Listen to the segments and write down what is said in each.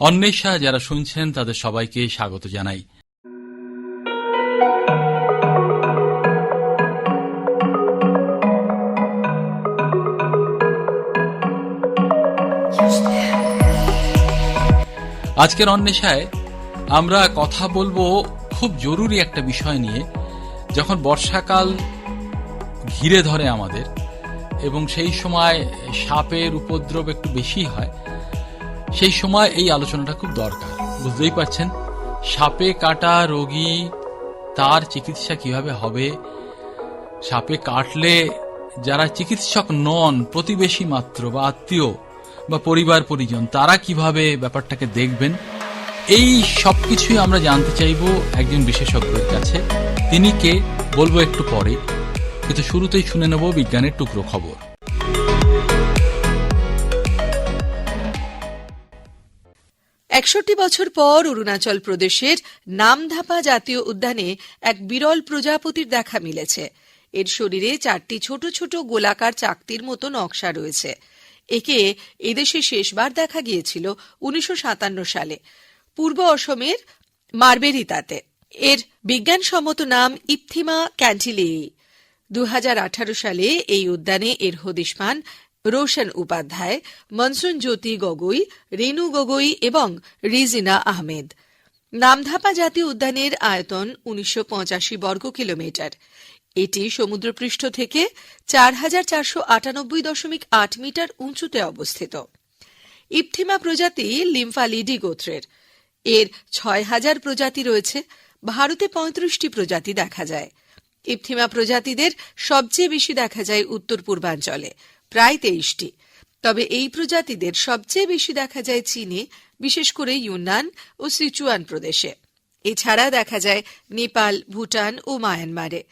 অন্বেষা যারা শুনছেন, তাদের সবাইকে স্বাগত জানাই। আজকের অন্বেষায় আমরা কথা বলব খুব জরুরি একটা বিষয় নিয়ে, যখন বর্ষাকাল ঘিরে ধরে আমাদের, এবং সেই সময় সাপের উপদ্রব একটু বেশি হয় সেই সময় এই আলোচনাটা খুব দরকার। বুঝতেই পারছেন? সাপে কাটা রোগী তার চিকিৎসা কীভাবে হবে? সাপে কাটলে যারা চিকিৎসক নন, প্রতিবেশী মাত্র বা আত্মীয় বা পরিবার পরিজন, তারা কীভাবে ব্যাপারটাকে দেখবেন? এই সবকিছুই আমরা জানতে চাইব একজন বিশেষজ্ঞের কাছে। তিনি কে? বলব একটু পরে। কিন্তু শুরুতেই শুনে নেব বিজ্ঞানের টুকরো খবর। একষট্টি বছর পর অরুণাচল প্রদেশের নামধাপা জাতীয় উদ্যানে এক বিরল প্রজাপতির দেখা মিলেছে। এর শরীরে চারটি ছোট ছোট গোলাকার চাকতির মতো নকশা রয়েছে। একে এদেশে শেষবার দেখা গিয়েছিল উনিশশো সাতান্ন সালে। পূর্ব অসমের মারবেরিতাতে। এর বিজ্ঞানসম্মত নাম ইপথিমা ক্যান্টিলেই। দু হাজার আঠারো সালে এই উদ্যানে এর হদিশ পান রোশন উপাধ্যায়, মনসুন জ্যোতি গগৈ, রেনু গগৈ এবং রিজিনা আহমেদ। নামধাপা জাতীয় উদ্যানের আয়তন উনিশশো পঁচাশি বর্গ কিলোমিটার। এটি সমুদ্রপৃষ্ঠ থেকে চার হাজার চারশো আটানব্বই দশমিক আট মিটার উঁচুতে অবস্থিত। ইপথিমা প্রজাতি লিম্ফালিডি গোত্রের। এর ছয় হাজার প্রজাতি রয়েছে। ভারতে পঁয়ত্রিশটি প্রজাতি দেখা যায়। ইপথিমা প্রজাতিদের সবচেয়ে বেশি দেখা যায় উত্তর পূর্বাঞ্চলে প্রায় তেইশটি। তবে এই প্রজাতিদের সবচেয়ে বেশি দেখা যায় চীনে, বিশেষ করে ইউনান ও সিচুয়ান প্রদেশে। এছাড়া দেখা যায় নেপাল, ভুটান ও মায়ানমারে।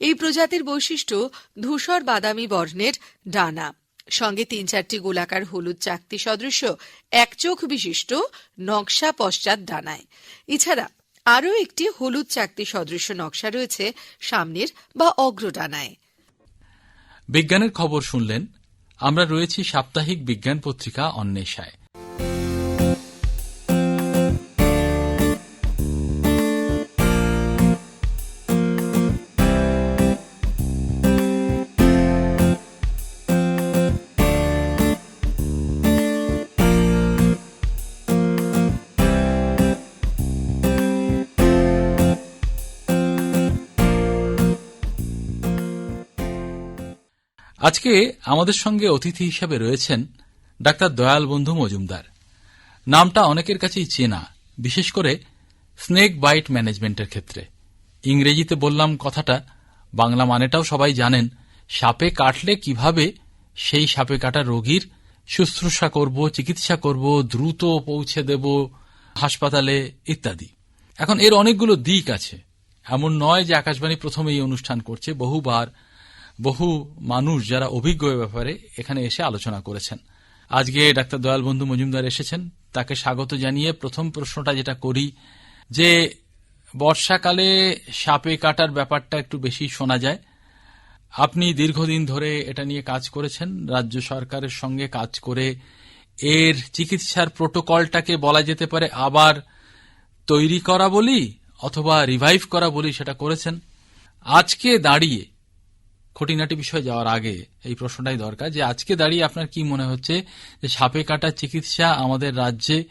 এই প্রজাতির বৈশিষ্ট্য ধূসর বাদামি বর্ণের ডানা। সঙ্গে তিন চারটি গোলাকার হলুদ চাকতি সদৃশ্য এক চোখ বিশিষ্ট, নকশা পশ্চাৎ ডানায়। এছাড়া আরও একটি হলুদ চাকতি সদৃশ্য নকশা রয়েছে সামনের বা অগ্রডানায়। বিজ্ঞানের খবর শুনলেন আমরা রয়েছি সাপ্তাহিক বিজ্ঞান পত্রিকা অন্বেষায়। আজকে আমাদের সঙ্গে অতিথি হিসাবে রয়েছেন ডাক্তার দয়াল বন্ধু মজুমদার। নামটা অনেকের কাছেই চেনা, বিশেষ করে স্নেক বাইট ম্যানেজমেন্টের ক্ষেত্রে। ইংরেজিতে বললাম কথাটা, বাংলা মানেটাও সবাই জানেন, সাপে কাটলে কীভাবে সেই সাপে কাটা রোগীর শুশ্রূষা করব, চিকিৎসা করব, দ্রুত পৌঁছে দেব, হাসপাতালে ইত্যাদি। এখন এর অনেকগুলো দিক আছে। এমন নয় যে আকাশবাণী প্রথমে এই অনুষ্ঠান করছে, বহুবার বহু মানুষ যারা অভিজ্ঞ ব্যাপারে এখানে এসে আলোচনা করেছেন। আজকে ডাক্তার দয়াল বন্ধু মজুমদার এসেছেন। তাকে স্বাগত জানিয়ে প্রথম প্রশ্নটা যেটা করি, যে বর্ষাকালে সাপে কাটার ব্যাপারটা একটু বেশি শোনা যায়। আপনি দীর্ঘদিন ধরে এটা নিয়ে কাজ করেছেন, রাজ্য সরকারের সঙ্গে কাজ করে এর চিকিৎসার প্রোটোকলটাকে বলা যেতে পারে আবার তৈরি করা বলি অথবা রিভাইভ করা বলি সেটা করেছেন। আজকে দাঁড়িয়ে খুঁটিনাটি বিষয়ে যাওয়ার আগে এই প্রশ্নটাই দরকার যে আজকে দাঁড়িয়ে আপনার কি মনে হচ্ছে যে সাপে কাটার চিকিৎসা আমাদের রাজ্যে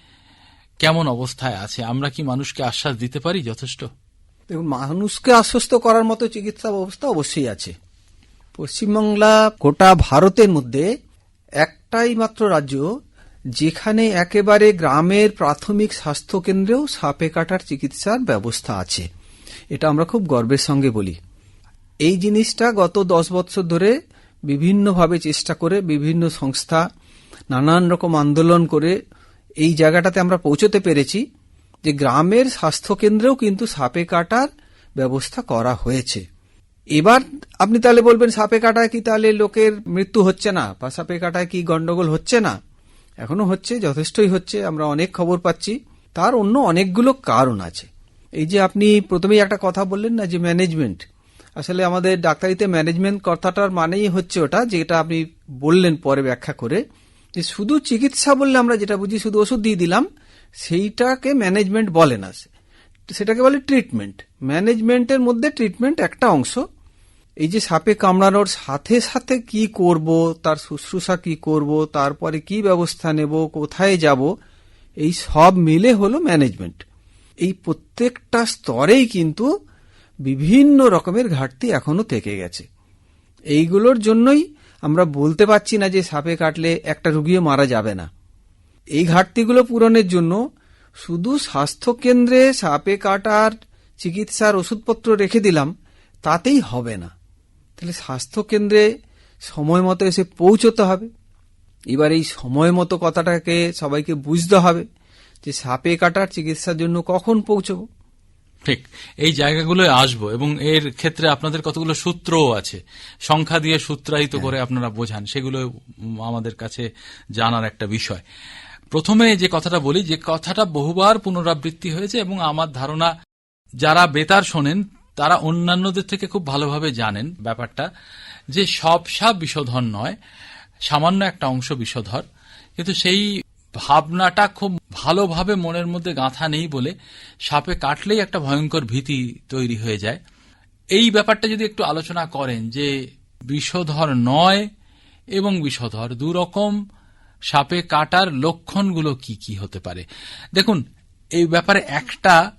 কেমন অবস্থায় আছে? আমরা কি মানুষকে আশ্বাস দিতে পারি যথেষ্ট? দেখুন, মানুষকে আশ্বস্ত করার মতো চিকিৎসা ব্যবস্থা অবশ্যই আছে। পশ্চিমবাংলা গোটা ভারতের মধ্যে একটাই মাত্র রাজ্য যেখানে একেবারে গ্রামের প্রাথমিক স্বাস্থ্য কেন্দ্রেও সাপে কাটার চিকিৎসার ব্যবস্থা আছে। এটা আমরা খুব গর্বের সঙ্গে বলি। এই জিনিসটা গত দশ বছর ধরে বিভিন্নভাবে চেষ্টা করে বিভিন্ন সংস্থা নানান রকম আন্দোলন করে এই জায়গাটাতে আমরা পৌঁছতে পেরেছি যে গ্রামের স্বাস্থ্যকেন্দ্রেও কিন্তু সাপে কাটার ব্যবস্থা করা হয়েছে। এবার আপনি তাহলে বলবেন, সাপে কাটায় কি তাহলে লোকের মৃত্যু হচ্ছে না বা সাপে কাটায় কি গন্ডগোল হচ্ছে না? এখনও হচ্ছে, যথেষ্টই হচ্ছে, আমরা অনেক খবর পাচ্ছি। তার অন্য অনেকগুলো কারণ আছে। এই যে আপনি প্রথমেই একটা কথা বললেন না যে ম্যানেজমেন্ট আসলে আমাদের ডাক্তারিতে ম্যানেজমেন্ট কথাটার মানেই হচ্ছে ওটা, যেটা আপনি বললেন পরে ব্যাখ্যা করে, যে শুধু চিকিৎসা বললে আমরা যেটা বুঝি শুধু ওষুধ দিয়ে দিলাম, সেইটাকে ম্যানেজমেন্ট বলে না। সেটাকে বলে ট্রিটমেন্ট ম্যানেজমেন্টের মধ্যে ট্রিটমেন্ট একটা অংশ। এই যে সাপে কামড়ানোর সাথে সাথে কি করব, তার শুশ্রূষা কি করব, তারপরে কি ব্যবস্থা নেব, কোথায় যাব, এই সব মিলে হলো ম্যানেজমেন্ট এই প্রত্যেকটা স্তরেই কিন্তু বিভিন্ন রকমের ঘাটতি এখনও থেকে গেছে। এইগুলোর জন্যই আমরা বলতে পারছি না যে সাপে কাটলে একটা রুগীও মারা যাবে না। এই ঘাটতিগুলো পূরণের জন্য শুধু স্বাস্থ্য কেন্দ্রে সাপে কাটার চিকিৎসার ওষুধপত্র রেখে দিলাম, তাতেই হবে না। তাহলে স্বাস্থ্য কেন্দ্রে সময় মতো এসে পৌঁছতে হবে। এবার এই সময় মতো কথাটাকে সবাইকে বুঝতে হবে যে সাপে কাটার চিকিৎসার জন্য কখন পৌঁছবো। ঠিক এই জায়গাগুলোয় আসব এবং এর ক্ষেত্রে আপনাদের কতগুলো সূত্রও আছে। সংখ্যা দিয়ে সূত্রায়িত করে আপনারা বোঝান সেগুলো আমাদের কাছে জানার একটা বিষয়। প্রথমে যে কথাটা বলি যে কথাটা বহুবার পুনরাবৃত্তি হয়েছে এবং আমার ধারণা যারা বেতার শোনেন তারা অন্যান্যদের থেকে খুব ভালোভাবে জানেন ব্যাপারটা যে সব সাপ বিষধর নয় সামান্য একটা অংশ বিষধর কিন্তু সেই ভাবনাটা খুব ভালোভাবে মনের মধ্যে গাঁথা নেই বলে সাপে কাটলেই একটা ভয়ঙ্কর ভীতি তৈরি হয়ে যায়। এই ব্যাপারটা যদি একটু আলোচনা করেন যে বিষধর নয় এবং বিষধর দু রকম সাপে কাটার লক্ষণগুলো কি কি হতে পারে? দেখুন, এই ব্যাপারে একটা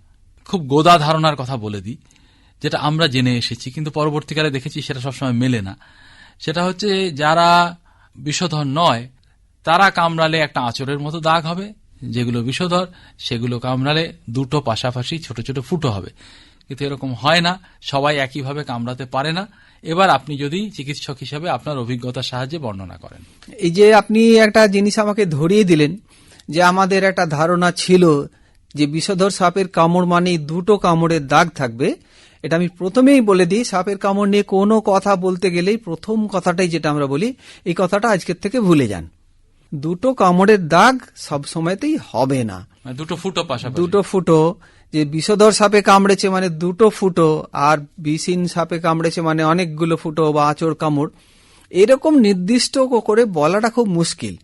খুব গোদা ধারণার কথা বলে দিই, যেটা আমরা জেনে এসেছি, কিন্তু পরবর্তীকালে দেখেছি সেটা সবসময় মেলে না। সেটা হচ্ছে যারা বিষধর নয়, তারা কামড়ালে একটা আঁচড়ের মতো দাগ হবে যেগুলো বিষধর, সেগুলো কামড়ালে দুটো পাশাপাশি ছোট ছোট ফুটো হবে। কিন্তু এরকম হয় না, সবাই একইভাবে কামড়াতে পারে না। এবার আপনি যদি চিকিৎসক হিসাবে আপনার অভিজ্ঞতার সাহায্যে বর্ণনা করেন। এই যে আপনি একটা জিনিস আমাকে ধরিয়ে দিলেন, যে আমাদের একটা ধারণা ছিল যে বিষধর সাপের কামড় মানেই দুটো কামড়ের দাগ থাকবে। এটা আমি প্রথমেই বলে দিই, সাপের কামড় নিয়ে কোনো কথা বলতে গেলেই প্রথম কথাটাই যেটা আমরা বলি, এই কথাটা আজকের থেকে ভুলে যান। দুটো কামড়ের দাগ সব সময়তেই হবে না। মানে দুটো ফুটো পাশাপাশি। দুটো ফুটো যে বিষধর সাপে কামড়েছে মানে দুটো ফুটো আর বিষিন সাপে কামড়েছে মানে অনেকগুলো ফুটো বা আঁচড় কামড়। এরকম নির্দিষ্ট করে বলাটা খুব মুশকিল।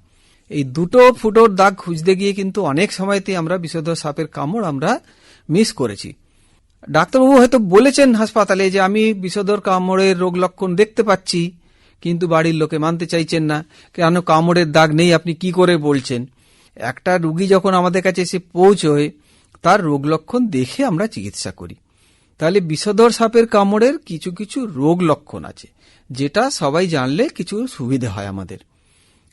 এই দুটো ফুটোর দাগ খুঁজতে গিয়ে কিন্তু অনেক সময়তেই আমরা বিষধর সাপের কামড় আমরা মিস করেছি। ডাক্তারবাবু হয়তো বলেছেন হাসপাতালে যে আমি বিষধর কামড়ের রোগ লক্ষণ দেখতে পাচ্ছি। কিন্তু বাড়ির লোকে মানতে চাইছেন না। কেন কামড়ের দাগ নেই? আপনি কি করে বলছেন? একটা রুগী যখন আমাদের কাছে এসে পৌঁছয়, তার রোগ লক্ষণ দেখে আমরা চিকিৎসা করি। তাহলে বিষধর সাপের কামড়ের কিছু কিছু রোগ লক্ষণ আছে, যেটা সবাই জানলে কিছু সুবিধে হয় আমাদের।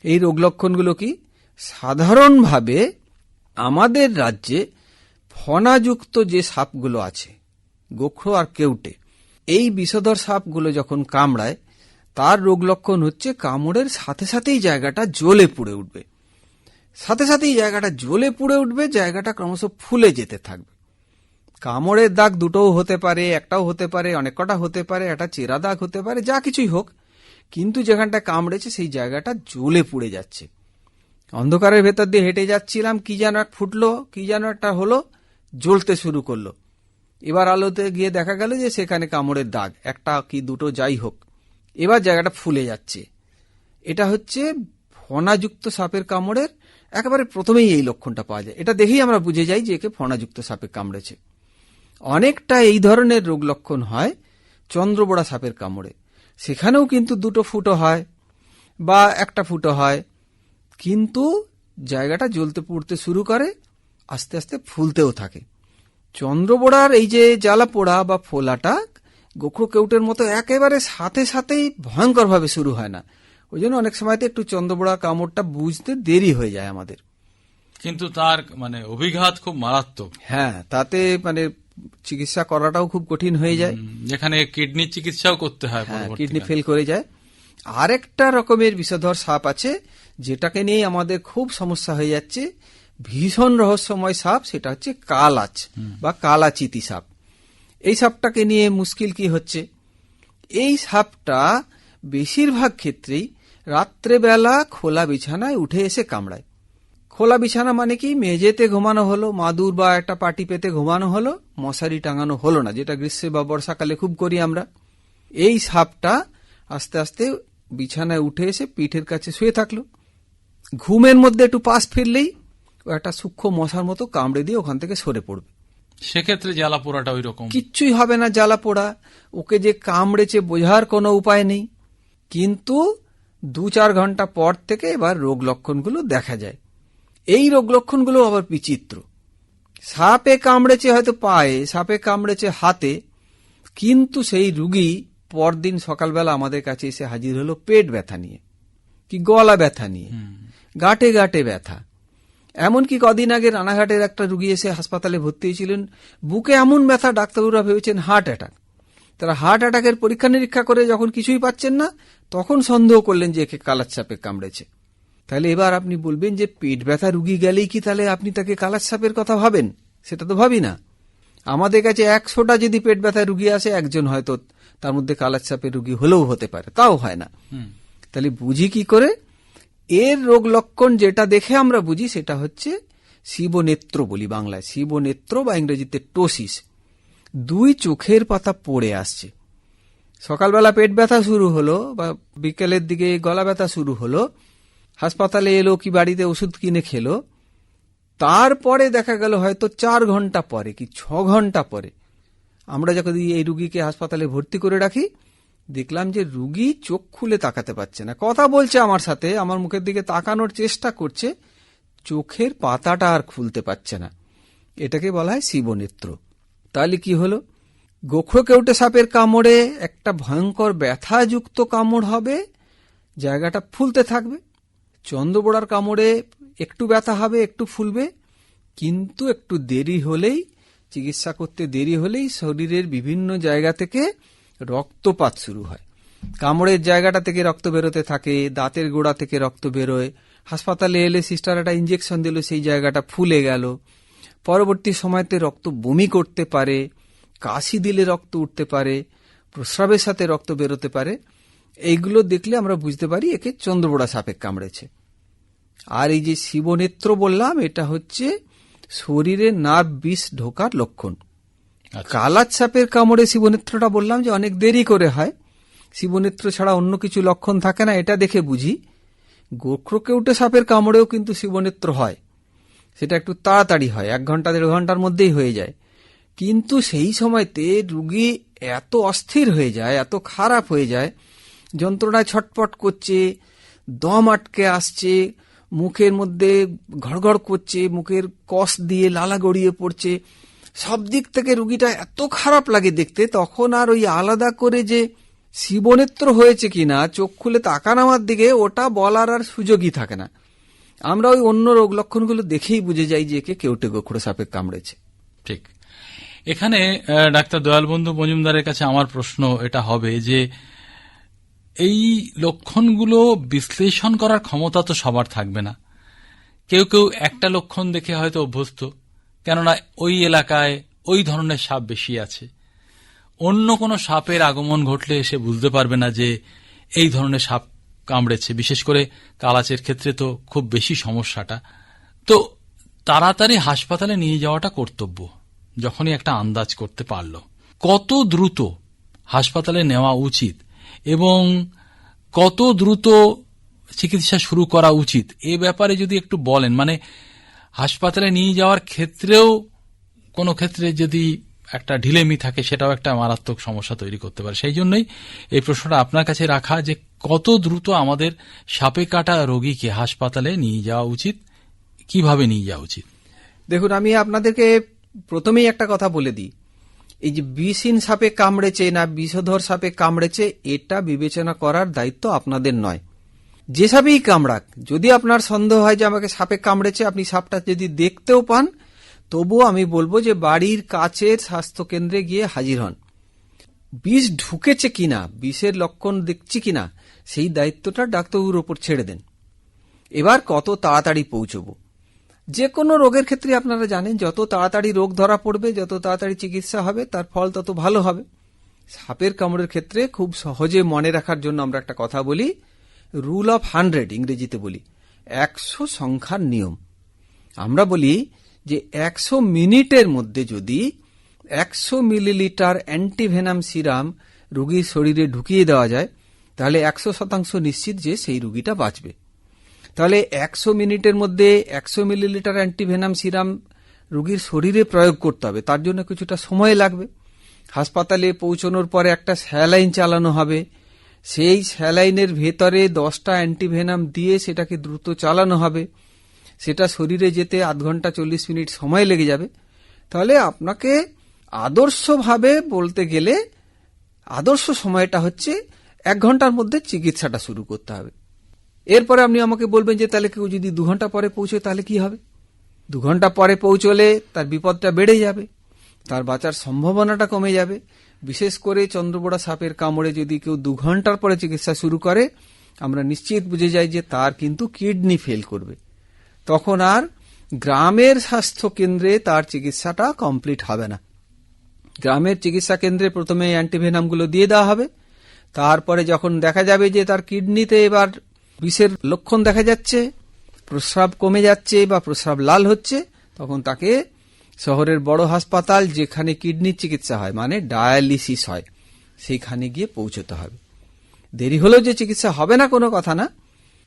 এই রোগ লক্ষণগুলো কি? সাধারণভাবে আমাদের রাজ্যে ফনাযুক্ত যে সাপগুলো আছে, গোখরো আর কেউটে, এই বিষধর সাপগুলো যখন কামড়ায় তার রোগ লক্ষণ হচ্ছে কামড়ের সাথে সাথেই জায়গাটা জ্বলে পুড়ে উঠবে। সাথে সাথেই জায়গাটা জ্বলে পুড়ে উঠবে, জায়গাটা ক্রমশ ফুলে যেতে থাকবে। কামড়ের দাগ দুটোও হতে পারে, একটাও হতে পারে, অনেক কটা হতে পারে, একটা চেরা দাগ হতে পারে, যা কিছুই হোক। কিন্তু যেখানটা কামড়েছে সেই জায়গাটা জ্বলে পুড়ে যাচ্ছে। অন্ধকারের ভেতর দিয়ে হেঁটে যাচ্ছিলাম, কি যেন এক ফুটলো, কি যেন একটা হলো, জ্বলতে শুরু করল। এবার আলোতে গিয়ে দেখা গেল যে সেখানে কামড়ের দাগ, একটা কি দুটো যাই হোক। এবার জায়গাটা ফুলে যাচ্ছে। এটা হচ্ছে ফনাযুক্ত সাপের কামড়ের একেবারে প্রথমেই এই লক্ষণটা পাওয়া যায়। এটা দেখেই আমরা বুঝে যাই যে একে ফনাযুক্ত সাপে কামড়েছে। অনেকটা এই ধরনের রোগ লক্ষণ হয় চন্দ্রবোড়া সাপের কামড়ে। সেখানেও কিন্তু দুটো ফুটো হয় বা একটা ফুটো হয়। কিন্তু জায়গাটা জ্বলতে পুড়তে শুরু করে, আস্তে আস্তে ফুলতেও থাকে। চন্দ্রবোড়ার এই যে জ্বালা পোড়া বা ফোলাটা গোখরো কেউটের মতো একেবারে সাথে সাথেই ভয়ঙ্করভাবে শুরু হয় না। ওই জন্য অনেক সময়তে একটু চন্দ্রবোড়া কামড়টা বুঝতে দেরি হয়ে যায় আমাদের। কিন্তু তার মানে অভিঘাত খুব মারাত্মক। হ্যাঁ তাতে মানে চিকিৎসা করাটাও খুব কঠিন হয়ে যায়। যেখানে কিডনির চিকিৎসাও করতে হয় হ্যাঁ কিডনি ফেল করে যায়। আরেকটা রকমের বিষধর সাপ আছে যেটাকে নিয়ে আমাদের খুব সমস্যা হয়ে যাচ্ছে। ভীষণ রহস্যময় সাপ সেটা হচ্ছে কালাচ বা কালাচিতি সাপ। এই সাপটাকে নিয়ে মুশকিল কি হচ্ছে? এই সাপটা বেশিরভাগ ক্ষেত্রেই রাত্রেবেলা খোলা বিছানায় উঠে এসে কামড়ায়। খোলা বিছানা মানে কি? মেঝেতে ঘুমানো হলো মাদুর বা একটা পাটি পেতে ঘুমানো হলো, মশারি টাঙানো হলো না, যেটা গ্রীষ্মে বা বর্ষাকালে খুব করি আমরা। এই সাপটা আস্তে আস্তে বিছানায় উঠে এসে পিঠের কাছে শুয়ে থাকল। ঘুমের মধ্যে একটু পাশ ফিরলেই একটা সূক্ষ্ম মশার মতো কামড়ে দিয়ে ওখান থেকে সরে পড়বে। সেক্ষেত্রে জ্বালা পোড়াটা ওই রকম কিচ্ছুই হবে না জ্বালা পোড়া ওকে যে কামড়েছে বোঝার কোনো উপায় নেই। কিন্তু দু চার ঘণ্টা পর থেকে এবার রোগ লক্ষণগুলো দেখা যায়। এই রোগ লক্ষণগুলো আবার বিচিত্র। সাপে কামড়েছে হয়তো পায়ে সাপে কামড়েছে হাতে কিন্তু সেই রুগী পরদিন সকালবেলা আমাদের কাছে এসে হাজির হলো পেট ব্যথা নিয়ে কি গলা ব্যথা নিয়ে গাঁটে গাঁটে ব্যথা। এমনকি কদিন আগে রানাঘাটের একটা রুগী এসে হাসপাতালে ভর্তি হয়েছিলেন। বুকে এমন ব্যথা ডাক্তারবাবুরা ভেবেছেন হার্ট অ্যাটাক। তারা হার্ট অ্যাটাকের পরীক্ষা নিরীক্ষা করে যখন কিছুই পাচ্ছেন না তখন সন্দেহ করলেন যে একে কালার সাপে কামড়েছে। তাহলে এবার আপনি বলবেন যে পেট ব্যথা রুগী গেলেই কি তাহলে আপনি তাকে কালার সাপের কথা ভাবেন? সেটা তো ভাবি না। আমাদের কাছে একশোটা যদি পেট ব্যথা রুগী আসে একজন হয়তো তার মধ্যে কালার সাপের রুগী হলেও হতে পারে তাও হয় না। তাহলে বুঝি কি করে? এর রোগ লক্ষণ যেটা দেখে আমরা বুঝি সেটা হচ্ছে শিবনেত্র বলি বাংলায়। শিবনেত্র বা ইংরেজিতে টোসিস দুই চোখের পাতা পড়ে আসছে। সকালবেলা পেট ব্যথা শুরু হলো বা বিকেলের দিকে গলা ব্যথা শুরু হলো। হাসপাতালে এলো কি বাড়িতে ওষুধ কিনে খেলো। তারপরে দেখা গেল হয়তো চার ঘণ্টা পরে কি ছ ঘণ্টা পরে। আমরা যখন এই রুগীকে হাসপাতালে ভর্তি করে রাখি দেখলাম যে রুগী চোখ খুলে তাকাতে পারছে না। কথা বলছে আমার সাথে, আমার মুখের দিকে তাকানোর চেষ্টা করছে, চোখের পাতাটা আর খুলতে পারছে না। এটাকে বলা হয় শিবনেত্র। তাহলে কি হলো? গোখরো কেউটে সাপের কামড়ে একটা ভয়ঙ্কর ব্যথাযুক্ত কামড় হবে, জায়গাটা ফুলতে থাকবে। চন্দ্রবোড়ার কামড়ে একটু ব্যথা হবে, একটু ফুলবে, কিন্তু একটু দেরি হলেই, চিকিৎসা করতে দেরি হলেই শরীরের বিভিন্ন জায়গা থেকে রক্তপাত শুরু হয়। কামড়ের জায়গাটা থেকে রক্ত বেরোতে থাকে, দাঁতের গোড়া থেকে রক্ত বেরোয়। হাসপাতালে এলে সিস্টার একটা ইঞ্জেকশন দিল, সেই জায়গাটা ফুলে গেল। পরবর্তী সময়তে রক্ত বমি করতে পারে, কাশি দিলে রক্ত উঠতে পারে, প্রস্রাবের সাথে রক্ত বেরোতে পারে। এইগুলো দেখলে আমরা বুঝতে পারি একে চন্দ্রবোড়া সাপে কামড়েছে। আর এই যে শিবনেত্র বললাম, এটা হচ্ছে শরীরে নার্ভ বিষ ঢোকার লক্ষণ। কালার সাপের কামড়ে শিবনেত্রটা বললাম যে অনেক দেরি করে হয়। শিবনেত্র ছাড়া অন্য কিছু লক্ষণ থাকে না, এটা দেখে বুঝি। গোখরোকেউটে সাপের কামড়েও কিন্তু শিবনেত্র হয়। সেটা একটু তাড়াতাড়ি হয়, এক ঘণ্টা, দেড় ঘণ্টার মধ্যেই হয়ে যায়। কিন্তু সেই সময়তে রুগী এত অস্থির হয়ে যায়, এত খারাপ হয়ে যায়, যন্ত্রণায় ছটপট করছে, দম আটকে আসছে, মুখের মধ্যে ঘড়ঘড় করছে, মুখের কষ দিয়ে লালা গড়িয়ে পড়ছে সব দিক থেকে রুগীটা এত খারাপ লাগে দেখতে, তখন আর ওই আলাদা করে যে শিবনেত্র হয়েছে কিনা, চোখ খুলে তাকান আমার দিকে, ওটা বলার আর সুযোগই থাকে না। আমরা ওই অন্য রোগ লক্ষণগুলো দেখেই বুঝে যাই যে একে কেউটে গোখরো সাপে কামড়েছে। ঠিক। এখানে ডাক্তার দয়ালবন্ধু মজুমদারের কাছে আমার প্রশ্ন এটা হবে যে, এই লক্ষণগুলো বিশ্লেষণ করার ক্ষমতা তো সবার থাকবে না। কেউ কেউ একটা লক্ষণ দেখে হয়তো অভ্যস্ত। কেননা ওই এলাকায় ওই ধরনের সাপ বেশি আছে। অন্য কোনো সাপের আগমন ঘটলে সে বুঝতে পারবে না যে এই ধরনের সাপ কামড়েছে। বিশেষ করে কালাচের ক্ষেত্রে তো খুব বেশি সমস্যাটা। তো তাড়াতাড়ি হাসপাতালে নিয়ে যাওয়াটা কর্তব্য, যখনই একটা আন্দাজ করতে পারল। কত দ্রুত হাসপাতালে নেওয়া উচিত এবং কত দ্রুত চিকিৎসা শুরু করা উচিত, এ ব্যাপারে যদি একটু বলেন। মানে হাসপাতালে নিয়ে যাওয়ার ক্ষেত্রেও কোনো ক্ষেত্রে যদি একটা ঢিলেমি থাকে, সেটাও একটা মারাত্মক সমস্যা তৈরি করতে পারে। সেই জন্যই এই প্রশ্নটা আপনার কাছে রাখা যে কত দ্রুত আমাদের সাপে কাটা রোগীকে হাসপাতালে নিয়ে যাওয়া উচিত, কীভাবে নিয়ে যাওয়া উচিত? দেখুন, আমি আপনাদেরকে প্রথমেই একটা কথা বলে দিই। এই যে বিষহীন সাপে কামড়েছে না বিষধর সাপে কামড়েছে, এটা বিবেচনা করার দায়িত্ব আপনাদের নয়। যে সাপেই কামড়াক, যদি আপনার সন্দেহ হয় যে আমাকে সাপে কামড়েছে, আপনি সাপটা যদি দেখতেও পান, তবুও আমি বলব যে বাড়ির কাছের স্বাস্থ্যকেন্দ্রে গিয়ে হাজির হন। বিষ ঢুকেছে কিনা, বিষের লক্ষণ দেখছি কিনা, সেই দায়িত্বটা ডাক্তারবাবুর ওপর ছেড়ে দেন। এবার কত তাড়াতাড়ি পৌঁছবো? যে কোনো রোগের ক্ষেত্রে আপনারা জানেন, যত তাড়াতাড়ি রোগ ধরা পড়বে, যত তাড়াতাড়ি চিকিৎসা হবে, তার ফল তত ভালো হবে। সাপের কামড়ের ক্ষেত্রে খুব সহজে মনে রাখার জন্য আমরা একটা কথা বলি রুল অফ হান্ড্রেড ইংরেজিতে বলি, একশো সংখ্যার নিয়ম। আমরা বলি যে একশো মিনিটের মধ্যে যদি একশো মিলিলিটার অ্যান্টিভেনাম সিরাম রুগীর শরীরে ঢুকিয়ে দেওয়া যায়, তাহলে একশো শতাংশ নিশ্চিত যে সেই রুগীটা বাঁচবে। তাহলে একশো মিনিটের মধ্যে একশো মিলিলিটার অ্যান্টিভেনাম সিরাম রুগীর শরীরে প্রয়োগ করতে হবে, তার জন্য কিছুটা সময় লাগবে। হাসপাতালে পৌঁছানোর পরে একটা স্যালাইন চালানো হবে সেই স্যালাইনের ভেতরে দশটা অ্যান্টিভেনাম দিয়ে সেটাকে দ্রুত চালানো হবে। সেটা শরীরে যেতে আধ ঘণ্টা চল্লিশ মিনিট সময় লেগে যাবে। তাহলে আপনাকে আদর্শভাবে বলতে গেলে আদর্শ সময়টা হচ্ছে এক ঘণ্টার মধ্যে চিকিৎসাটা শুরু করতে হবে। এরপরে আপনি আমাকে বলবেন যে, তাহলে কেউ যদি দু ঘণ্টা পরে পৌঁছে তাহলে কি হবে? দু ঘণ্টা পরে পৌঁছলে তার বিপদটা বেড়ে যাবে, তার বাঁচার সম্ভাবনাটা কমে যাবে বিশেষ করে চন্দ্রবোড়া সাপের কামড়ে যদি কেউ দু ঘণ্টার পরে চিকিৎসা শুরু করে, আমরা নিশ্চিত বুঝে যাই যে তার কিন্তু কিডনি ফেল করবে। তখন আর গ্রামের স্বাস্থ্য কেন্দ্রে তার চিকিৎসাটা কমপ্লিট হবে না। গ্রামের চিকিৎসা কেন্দ্রে প্রথমে অ্যান্টিভেনামগুলো দিয়ে দেওয়া হবে। তারপরে যখন দেখা যাবে যে তার কিডনিতে এবার বিষের লক্ষণ দেখা যাচ্ছে, প্রস্রাব কমে যাচ্ছে বা প্রস্রাব লাল হচ্ছে, তখন তাকে শহরের বড় হাসপাতাল যেখানে কিডনির চিকিৎসা হয় মানে ডায়ালিসিস হয়, সেইখানে গিয়ে পৌঁছতে হবে। দেরি হলেও যে চিকিৎসা হবে না কোনো কথা না।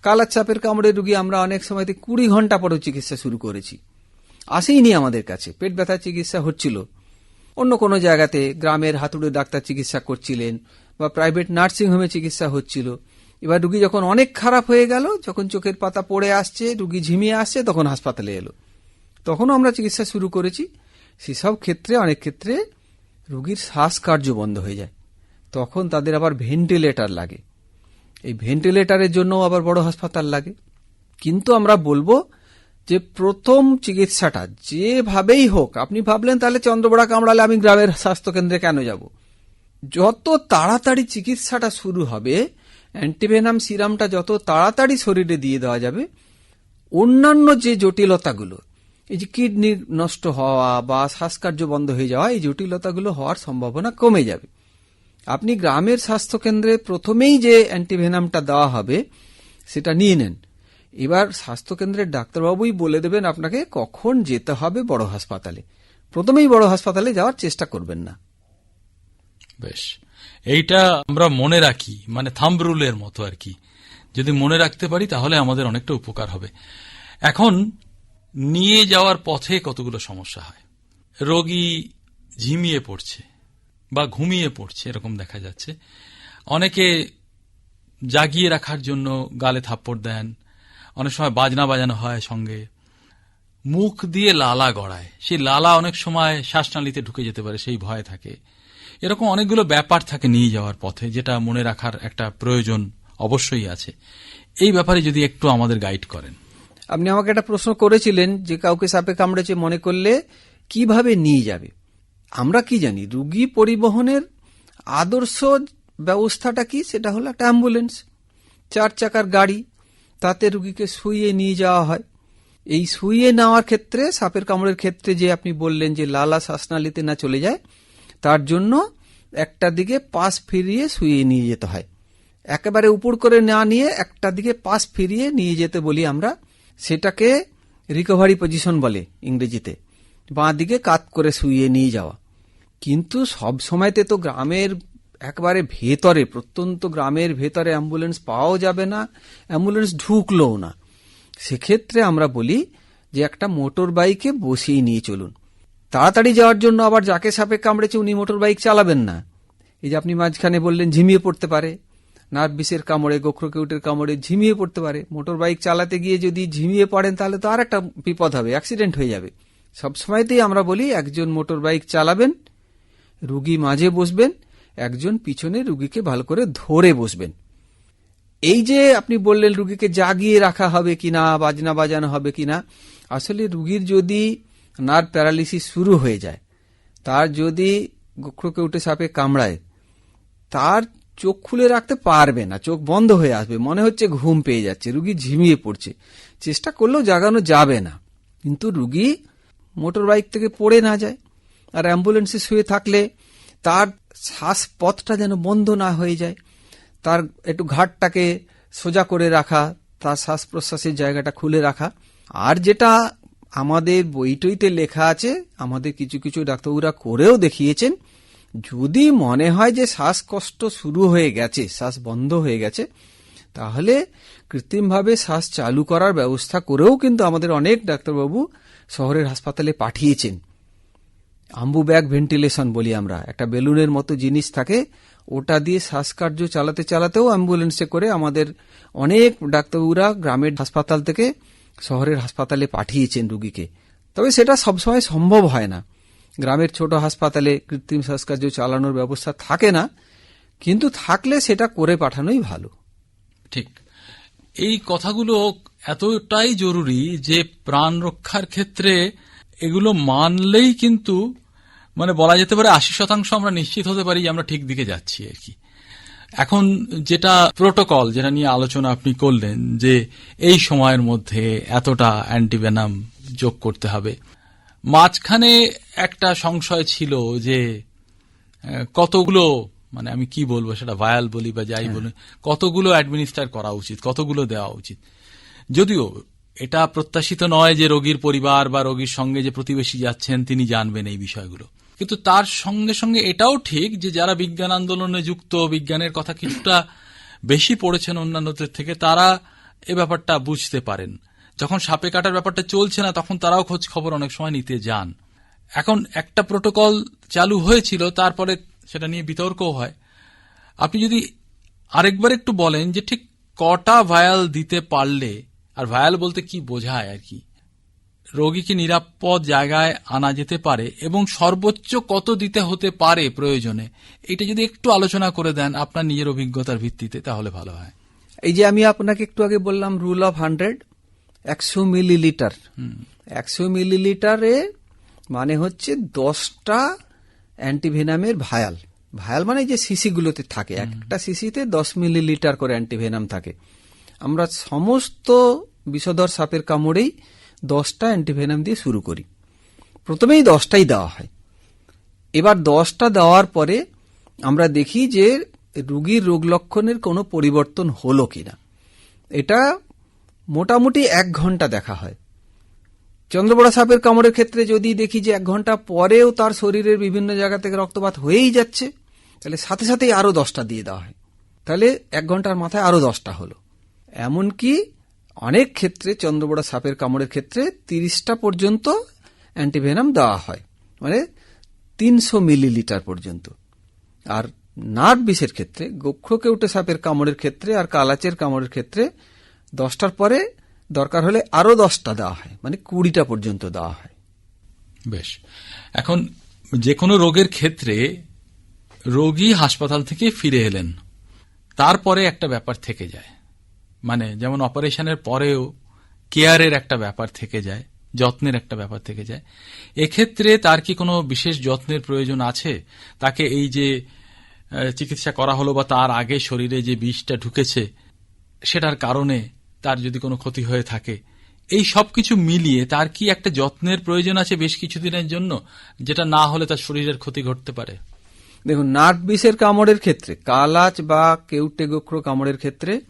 কালার চাপের কামড়ে রুগী আমরা অনেক সময়তে কুড়ি ঘণ্টা পরেও চিকিৎসা শুরু করেছি। আসেইনি আমাদের কাছে, পেট ব্যথার চিকিৎসা হচ্ছিল। অন্য কোনো জায়গাতে গ্রামের হাতুড়ে ডাক্তার চিকিৎসা করছিলেন বা প্রাইভেট নার্সিং হোমে চিকিৎসা হচ্ছিল। এবার রুগী যখন অনেক খারাপ হয়ে গেল, যখন চোখের পাতা পড়ে আসছে, রুগী ঝিমিয়ে আসছে, তখন হাসপাতালে এলো। তখনও আমরা চিকিৎসা শুরু করেছি। সেসব ক্ষেত্রে, অনেক ক্ষেত্রে রুগীর শ্বাসকার্য বন্ধ হয়ে যায়। তখন তাদের আবার ভেন্টিলেটার লাগে। এই ভেন্টিলেটরের জন্য আবার বড় হাসপাতাল লাগে। কিন্তু আমরা বলব যে প্রথম চিকিৎসাটা যেভাবেই হোক, আপনি ভাবলেন তাহলে চন্দ্রবড়া কামড়ালে আমি গ্রামের স্বাস্থ্যকেন্দ্রে কেন যাব? যত তাড়াতাড়ি চিকিৎসাটা শুরু হবে, অ্যান্টিভেনাম সিরামটা যত তাড়াতাড়ি শরীরে দিয়ে দেওয়া যাবে, অন্যান্য যে জটিলতাগুলো এই যে কিডনি নষ্ট হওয়া বা শ্বাসকার্য বন্ধ হয়ে যাওয়া, এই জটিলতাগুলো হওয়ার সম্ভাবনা কমে যাবে। আপনি গ্রামের স্বাস্থ্যকেন্দ্রে প্রথমেই যে অ্যান্টিভেনামটা দেওয়া হবে, সেটা নিয়ে নেন। এবার স্বাস্থ্যকেন্দ্রের ডাক্তারবাবুই বলে দেবেন আপনাকে কখন যেতে হবে বড় হাসপাতালে। প্রথমেই বড় হাসপাতালে যাওয়ার চেষ্টা করবেন না। বেশ। এইটা আমরা মনে রাখি মানে থাম্ব রুলের মতো আর কি। যদি মনে রাখতে পারি, তাহলে আমাদের অনেকটা উপকার হবে। এখন নিয়ে যাওয়ার পথে কতগুলো সমস্যা হয়। রোগী ঝিমিয়ে পড়ছে বা ঘুমিয়ে পড়ছে, এরকম দেখা যাচ্ছে। অনেকে জাগিয়ে রাখার জন্য গালে থাপ্পড় দেন, অনেক সময় বাজনা বাজানো হয় সঙ্গে। মুখ দিয়ে লালা গড়ায়। সেই লালা অনেক সময় শ্বাসনালীতে ঢুকে যেতে পারে, সেই ভয় থাকে। এরকম অনেকগুলো ব্যাপার থাকে নিয়ে যাওয়ার পথে, যেটা মনে রাখার একটা প্রয়োজন অবশ্যই আছে। এই ব্যাপারে যদি একটু আমাদের গাইড করেন। আপনি আমাকে একটা প্রশ্ন করেছিলেন যে কাউকে সাপে কামড়েছে মনে করলে কীভাবে নিয়ে যাবে? আমরা কি জানি? রুগী পরিবহনের আদর্শ ব্যবস্থাটা কি? সেটা হলো একটা অ্যাম্বুলেন্স। চার চাকার গাড়ি, তাতে রুগীকে শুইয়ে নিয়ে যাওয়া হয়। এই শুইয়ে নেওয়ার ক্ষেত্রে, সাপের কামড়ের ক্ষেত্রে যে আপনি বললেন যে লালা শ্বাসনালীতে না চলে যায়, তার জন্য একটা দিকে পাশ ফিরিয়ে শুয়ে নিয়ে যেতে হয়। একেবারে উপর করে না নিয়ে একটা দিকে পাশ ফিরিয়ে নিয়ে যেতে বলি আমরা। সেটাকে রিকভারি পজিশন বলে ইংরেজিতে। বাঁ দিকে কাত করে শুইয়ে নিয়ে যাওয়া। কিন্তু সব সময়তে তো গ্রামের একবারে ভেতরে, প্রত্যন্ত গ্রামের ভেতরে অ্যাম্বুলেন্স পাওয়াও যাবে না অ্যাম্বুলেন্স ঢুকলোও না। সেক্ষেত্রে আমরা বলি যে একটা মোটর বাইকে বসিয়ে নিয়ে চলুন। তাড়াতাড়ি যাওয়ার জন্য আবার যাকে সাপে কামড়েছে উনি মোটর বাইক চালাবেন না। এই যে আপনি মাঝখানে বললেন ঝিমিয়ে পড়তে পারে। নার্ভ বিষের কামড়ে গোখ্রকেউটের কামড়ে ঝিমিয়ে পড়তে পারে। মোটর বাইক চালাতে গিয়ে যদি ঝিমিয়ে পড়েন, তাহলে তো আর একটা বিপদ হবে, অ্যাক্সিডেন্ট হয়ে যাবে। সবসময়তেই আমরা বলি, একজন মোটর বাইক চালাবেন, রুগী মাঝে বসবেন, একজন পিছনে রুগীকে ভালো করে ধরে বসবেন। এই যে আপনি বললেন রুগীকে জাগিয়ে রাখা হবে কিনা, বাজনা বাজানো হবে কিনা, আসলে রুগীর যদি নার্ভ প্যারালিসিস শুরু হয়ে যায়, তার যদি গোখ্রকে উঠে সাপে কামড়ায়, তার চোখ খুলে রাখতে পারবে না, চোখ বন্ধ হয়ে আসবে, মনে হচ্ছে ঘুম পেয়ে যাচ্ছে, রুগী ঝিমিয়ে পড়ছে, চেষ্টা করলেও জাগানো যাবে না। কিন্তু রুগী মোটর বাইক থেকে পড়ে না যায়, আর অ্যাম্বুলেন্সে শুয়ে থাকলে তার শ্বাস পথটা যেন বন্ধ না হয়ে যায়, তার একটু ঘাটটাকে সোজা করে রাখা, তার শ্বাস প্রশ্বাসের জায়গাটা খুলে রাখা। আর যেটা আমাদের বইটইতে লেখা আছে, আমাদের কিছু কিছু ডাক্তারবাবুরা করেও দেখিয়েছেন যদি মনে হয় যে শ্বাসকষ্ট শুরু হয়ে গেছে, শ্বাস বন্ধ হয়ে গেছে, তাহলে কৃত্রিমভাবে শ্বাস চালু করার ব্যবস্থা করেও কিন্তু আমাদের অনেক ডাক্তারবাবু শহরের হাসপাতালে পাঠিয়েছেন। আম্বু ব্যাগ ভেন্টিলেশন বলি আমরা। একটা বেলুনের মতো জিনিস থাকে, ওটা দিয়ে শ্বাসকার্য চালাতে চালাতেও অ্যাম্বুলেন্সে করে আমাদের অনেক ডাক্তারবাবুরা গ্রামের হাসপাতাল থেকে শহরের হাসপাতালে পাঠিয়েছেন রুগীকে। তবে সেটা সবসময় সম্ভব হয় না। গ্রামের ছোট হাসপাতালে কৃত্রিম শ্বাসকার্য চালানোর ব্যবস্থা থাকে না, কিন্তু থাকলে সেটা করে পাঠানোই ভালো। ঠিক। এই কথাগুলো এতটাই জরুরি যে প্রাণ রক্ষার ক্ষেত্রে এগুলো মানলেই কিন্তু মানে বলা যেতে পারে আশি শতাংশ আমরা নিশ্চিত হতে পারি যে আমরা ঠিক দিকে যাচ্ছি আর কি। এখন যেটা প্রোটোকল যেটা নিয়ে আলোচনা আপনি করলেন যে এই সময়ের মধ্যে এতটা অ্যান্টিভেনাম যোগ করতে হবে মাঝখানে একটা সংশয় ছিল যে কতগুলো মানে আমি কি বলব সেটা ভায়াল বলি বা যাই বলি কতগুলো অ্যাডমিনিস্টার করা উচিত কতগুলো দেওয়া উচিত। যদিও এটা প্রত্যাশিত নয় যে রোগীর পরিবার বা রোগীর সঙ্গে যে প্রতিবেশী যাচ্ছেন তিনি জানবেন এই বিষয়গুলো। কিন্তু তার সঙ্গে সঙ্গে এটাও ঠিক যে যারা বিজ্ঞান আন্দোলনে যুক্ত বিজ্ঞানের কথা কিছুটা বেশি পড়েছেন অন্যান্যদের থেকে তারা এ ব্যাপারটা বুঝতে পারেন। যখন সাপে কাটার ব্যাপারটা চলছে না, তখন তারাও খোঁজ খবর অনেক সময় নিতে যান। এখন একটা প্রোটোকল চালু হয়েছিল, তারপরে সেটা নিয়ে বিতর্কও হয়। আপনি যদি আরেকবার একটু বলেন যে ঠিক কটা ভায়াল দিতে পারলে, আর ভায়াল বলতে কি বোঝায় আর কি? রোগীকে নিরাপদ জায়গায় আনা যেতে পারে, এবং সর্বোচ্চ কত দিতে হতে পারে প্রয়োজনে? এটা যদি একটু আলোচনা করে দেন আপনার নিজের অভিজ্ঞতার ভিত্তিতে, তাহলে ভালো হয়। এই যে আমি আপনাকে একটু আগে বললাম রুল অফ হান্ড্রেড একশো মিলিলিটার। একশো মিলিলিটারে মানে হচ্ছে দশটা অ্যান্টিভেনামের ভায়াল। ভায়াল মানে যে সিসিগুলোতে থাকে। একটা সিসিতে দশ মিলিলিটার করে অ্যান্টিভেনাম থাকে। আমরা সমস্ত বিষধর সাপের কামড়েই দশটা অ্যান্টিভেনাম দিয়ে শুরু করি। প্রথমেই দশটাই দেওয়া হয়। এবার দশটা দেওয়ার পরে আমরা দেখি যে রুগীর রোগ লক্ষণের কোনো পরিবর্তন হলো কিনা। এটা মোটামুটি এক ঘণ্টা দেখা হয়। চন্দ্রবড়া সাপের কামড়ের ক্ষেত্রে যদি দেখি যে এক ঘণ্টা পরেও তার শরীরের বিভিন্ন জায়গা থেকে রক্তপাত হয়েই যাচ্ছে, তাহলে সাথে সাথেই আরও দশটা দিয়ে দেওয়া হয়। তাহলে এক ঘণ্টার মাথায় আরও দশটা হলো। এমনকি অনেক ক্ষেত্রে চন্দ্রবড়া সাপের কামড়ের ক্ষেত্রে তিরিশটা পর্যন্ত অ্যান্টিভেনাম দেওয়া হয়। মানে তিনশো মিলিলিটার পর্যন্ত। আর নাট বিষের ক্ষেত্রে, গোক্ষকেউটে সাপের কামড়ের ক্ষেত্রে আর কালাচের কামড়ের ক্ষেত্রে দশটার পরে দরকার হলে আরও দশটা দেওয়া হয় মানে কুড়িটা পর্যন্ত দেওয়া হয়। বেশ। এখন যে কোনো রোগের ক্ষেত্রে রোগী হাসপাতাল থেকে ফিরে এলেন, তারপরে একটা ব্যাপার থেকে যায়। মানে যেমন অপারেশনের পরেও কেয়ারের একটা ব্যাপার থেকে যায়, যত্নের একটা ব্যাপার থেকে যায়। এক্ষেত্রে তার কি কোনো বিশেষ যত্নের প্রয়োজন আছে? তাকে এই যে চিকিৎসা করা হলো বা তার আগে শরীরে যে বিষটা ঢুকেছে, সেটার কারণে তার যদি কোনো ক্ষতি হয়ে থাকে। এই সবকিছু মিলিয়ে তার কি একটা যত্নের প্রয়োজন আছে বেশ কিছুদিনের জন্য, যেটা না হলে তার শরীরের ক্ষতি ঘটতে পারে? দেখুন বিষের কামড়ের ক্ষেত্রে, কালাচ বা কেউটে গোখ্র কামড়ের ক্ষেত্রে,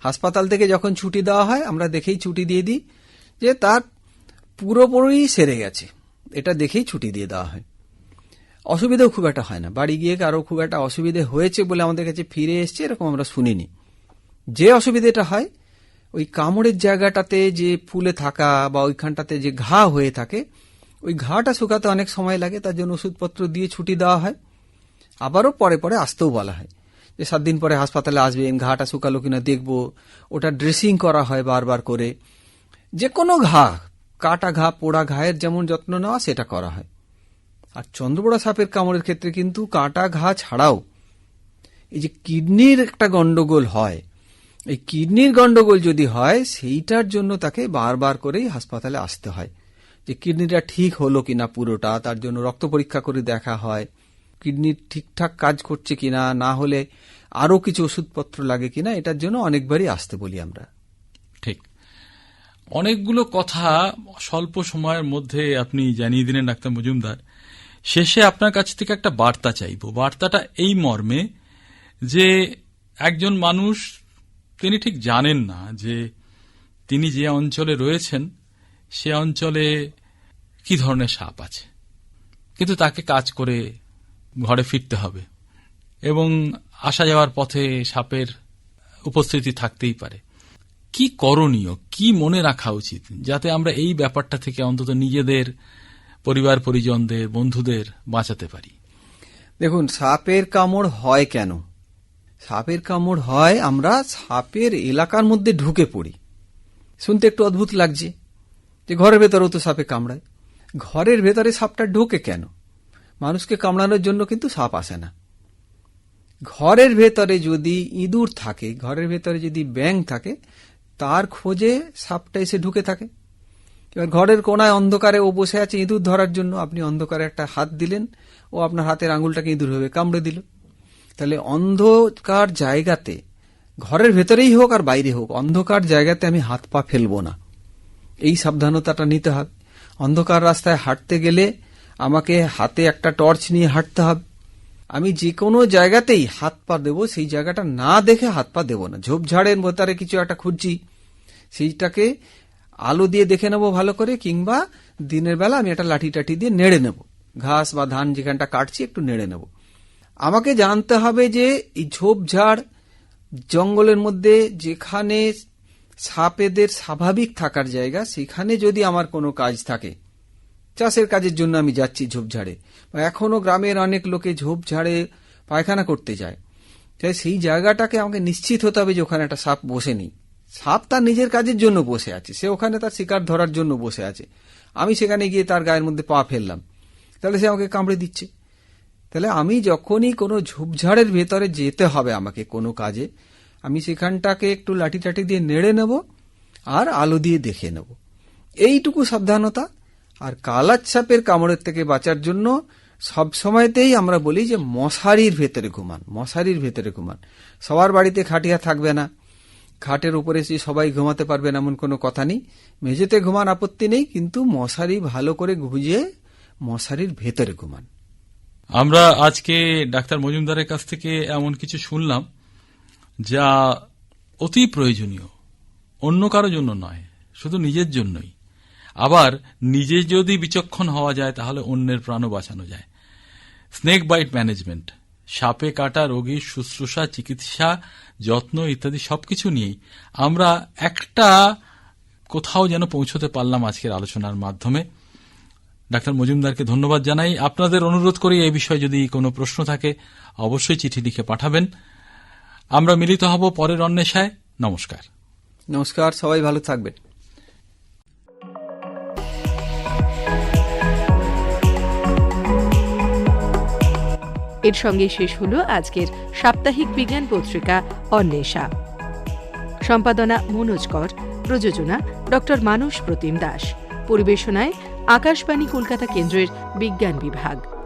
হাসপাতাল থেকে যখন ছুটি দেওয়া হয়, আমরা দেখেই ছুটি দিয়ে দিই যে তার পুরোপুরি সেরে গেছে। এটা দেখেই ছুটি দিয়ে দেওয়া হয়। অসুবিধেও খুব একটা হয় না। বাড়ি গিয়ে কারও খুব একটা অসুবিধে হয়েছে বলে আমাদের কাছে ফিরে এসছে, এরকম আমরা শুনিনি। যে অসুবিধেটা হয় ওই কামড়ের জায়গাটাতে যে ফুলে থাকা বা ওইখানটাতে যে ঘা হয়ে থাকে, ওই ঘাটা শুকাতে অনেক সময় লাগে, তার জন্য ওষুধপত্র দিয়ে ছুটি দেওয়া হয়। আবারও পরে পরে আসতেও বলা হয় যে সাত দিন পরে হাসপাতালে আসবেন ঘাটা শুকালো কিনা দেখব। ওটা ড্রেসিং করা হয় বারবার করে। যে কোনো ঘা, কাটা ঘা, পোড়া ঘায়ের যেমন যত্ন নেওয়া সেটা করা হয়। আর চন্দ্রপোড়া সাপের কামড়ের ক্ষেত্রে কিন্তু কাটা ঘা ছাড়াও এই যে কিডনির একটা গন্ডগোল হয় এই কিডনির গন্ডগোল যদি হয়, সেইটার জন্য তাকে বারবার করেই হাসপাতালে আসতে হয়। যে কিডনিটা ঠিক হলো কিনা পুরোটা, তার জন্য রক্ত পরীক্ষা করে দেখা হয়। কিডনি ঠিকঠাক কাজ করছে কিনা, না হলে আরও কিছু ওষুধপত্র লাগে কিনা, এটার জন্য অনেকবারই আসতে বলি আমরা। ঠিক। অনেকগুলো কথা স্বল্প সময়ের মধ্যে আপনি জানিয়ে দিলেন, ডাক্তার মজুমদার। শেষে আপনার কাছ থেকে একটা বার্তা চাইব। বার্তাটা এই মর্মে যে একজন মানুষ তিনি ঠিক জানেন না যে তিনি যে অঞ্চলে রয়েছেন, সে অঞ্চলে কি ধরনের সাপ আছে। কিন্তু তাকে কাজ করে ঘরে ফিরতে হবে এবং আসা যাওয়ার পথে সাপের উপস্থিতি থাকতেই পারে। কি করণীয়, কি মনে রাখা উচিত যাতে আমরা এই ব্যাপারটা থেকে অন্তত নিজেদের, পরিবার, পরিজনদের, বন্ধুদের বাঁচাতে পারি? দেখুন, সাপের কামড় হয় কেন? সাপের কামড় হয়, আমরা সাপের এলাকার মধ্যে ঢুকে পড়ি। শুনতে একটু অদ্ভুত লাগছে যে ঘরের ভেতরেও তো সাপে কামড়ায়। ঘরের ভেতরে সাপটা ঢোকে কেন? মানুষকে কামড়ানোর জন্য কিন্তু সাপ আসে না। ঘরের ভেতরে যদি ইঁদুর থাকে, ঘরের ভেতরে যদি ব্যাং থাকে, তার খোঁজে সাপটা এসে ঢুকে থাকে। এবার ঘরের কোনায় অন্ধকারে ও বসে আছে ইঁদুর ধরার জন্য। আপনি অন্ধকারে একটা হাত দিলেন, ও আপনার হাতের আঙুলটাকে ইঁদুর হবে কামড়ে দিল। তাহলে অন্ধকার জায়গাতে, ঘরের ভেতরেই হোক আর বাইরে হোক, অন্ধকার জায়গাতে আমি হাত পা ফেলব না। এই সাবধানতাটা নিতে হবে। অন্ধকার রাস্তায় হাঁটতে গেলে আমাকে হাতে একটা টর্চ নিয়ে হাঁটতে হবে। আমি যে কোনো জায়গাতেই হাত পা দেবো, সেই জায়গাটা না দেখে হাত পা দেবো না। ঝোপঝাড়ের ভেতরে কিছু একটা খুঁজছি, সেইটাকে আলো দিয়ে দেখে নেব ভালো করে, কিংবা দিনের বেলা আমি একটা লাঠি টাঠি দিয়ে নেড়ে নেব। ঘাস বা ধান যেখানটা কাটছি একটু নেড়ে নেব। আমাকে জানতে হবে যে এই ঝোপঝাড় জঙ্গলের মধ্যে যেখানে সাপেদের স্বাভাবিক থাকার জায়গা, সেখানে যদি আমার কোনো কাজ থাকে, চাষের কাজের জন্য আমি যাচ্ছি ঝোপঝাড়ে। বা এখনও গ্রামের অনেক লোকে ঝোপঝাড়ে পায়খানা করতে যায়। তাই সেই জায়গাটাকে আমাকে নিশ্চিত হতে হবে যে ওখানে একটা সাপ বসে নেই। সাপ তার নিজের কাজের জন্য বসে আছে, সে ওখানে তার শিকার ধরার জন্য বসে আছে। আমি সেখানে গিয়ে তার গায়ের মধ্যে পা ফেললাম। তাহলে সে আমাকে কামড়ে দিচ্ছে। তাহলে আমি যখনই কোনো ঝোপঝাড়ের ভেতরে যেতে হবে আমাকে কোনো কাজে, আমি সেখানটাকে একটু লাঠি টাঠি দিয়ে নেড়ে নেব আর আলো দিয়ে দেখে নেব। এইটুকু সাবধানতা। আর কালাচ সাপের কামড়ের থেকে বাঁচার জন্য সব সময়তেই আমরা বলি যে মশারির ভেতরে ঘুমান, মশারির ভেতরে ঘুমান। সবার বাড়িতে খাটিয়া থাকবে না। খাটের উপরে যে সবাই ঘুমাতে পারবেন এমন কোনো কথা নেই। মেঝেতে ঘুমান আপত্তি নেই, কিন্তু মশারি ভালো করে গুঁজে মশারির ভেতরে ঘুমান। আমরা আজকে ডাক্তার মজুমদারের কাছ থেকে এমন কিছু শুনলাম যা অতি প্রয়োজনীয়। অন্য কারও জন্য নয়, শুধু নিজের জন্যই। আবার নিজে যদি বিচক্ষণ হওয়া যায়, তাহলে অন্যের প্রাণও বাঁচানো যায়। স্নেক বাইট ম্যানেজমেন্ট, সাপে কাটা রোগীর শুশ্রূষা, চিকিৎসা, যত্ন ইত্যাদি সবকিছু নিয়েই আমরা একটা কোথাও যেন পৌঁছতে পারলাম আজকের আলোচনার মাধ্যমে। ডাক্তার মজুমদারকে ধন্যবাদ জানাই। আপনাদের অনুরোধ করি এই বিষয়ে যদি কোনো প্রশ্ন থাকে অবশ্যই চিঠি লিখে পাঠাবেন। আমরা মিলিত হব পরের অন্বেষায়। নমস্কার। নমস্কার সবাই ভালো থাকবেন। এর সঙ্গে শেষ হলো আজকের সাপ্তাহিক বিজ্ঞান পত্রিকা অন্বেষা। সম্পাদনা মনোজ কর প্রযোজনা ডক্টর মানস প্রতিম দাস। পরিবেশনায় আকাশবাণী কলকাতা কেন্দ্রের বিজ্ঞান বিভাগ।